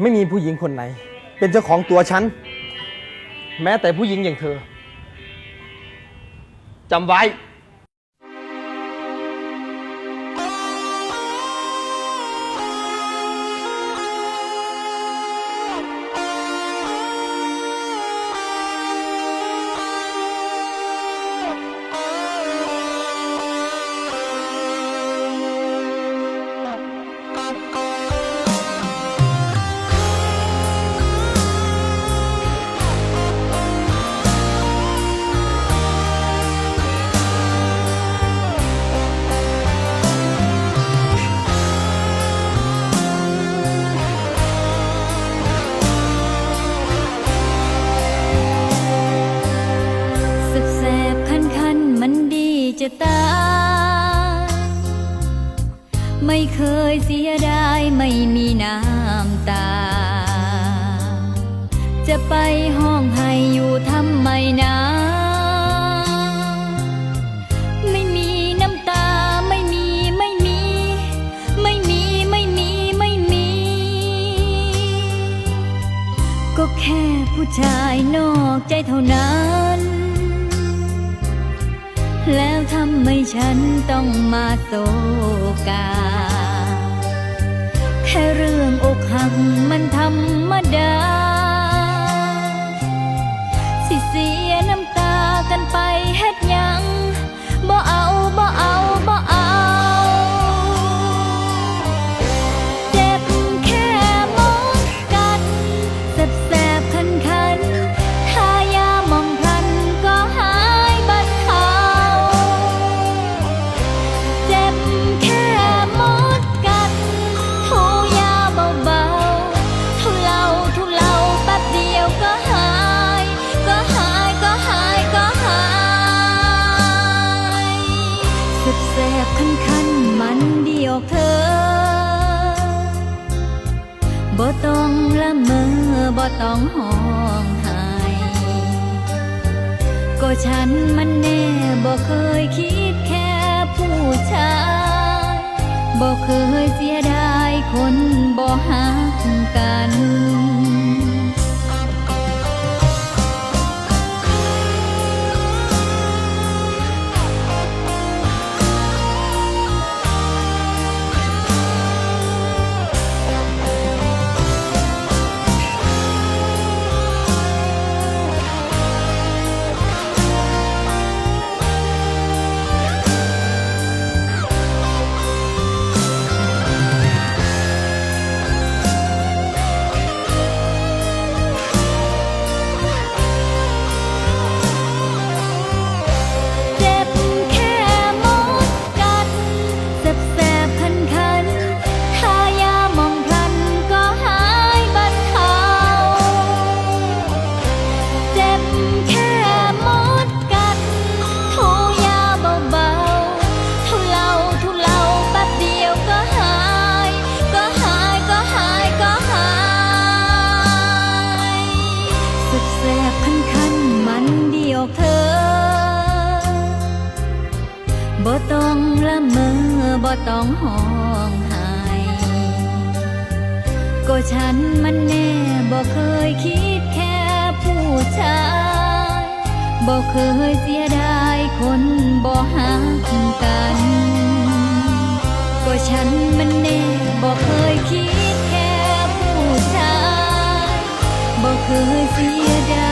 ไม่มีผู้หญิงคนไหน เป็นเจ้าของตัวฉัน แม้แต่ผู้หญิงอย่างเธอจำไว้ะตา ไม่เคยเสียดายไม่มีน้ำตา จะไปห้องให้อยู่ทำไมนะไม่มีน้ำตาไม่มีไม่มีไม่มีไม่มีไม่มีก็แค่ผู้ชายนอกใจเท่านั้น แล้วทำไมฉันต้องมาโศกา แค่เรื่องอกหักมันธรรมดา บ่ต้องละเมอบ่ต้องห้องไห้ก็ฉันมันแน่บ่เคยคิดแค่ผู้ชายบ่เคยเสียดายคนบ่หา บ่ต้องละเมอบ่ต้องห้องหายก็ฉันมันแน่บ่เคยคิดแค่ผู้ชายบ่เคยเสียดายคนบ่หักกัน ก็ฉันมันแน่บ่เคยคิดแค่ผู้ชายบ่เคยเสียดาย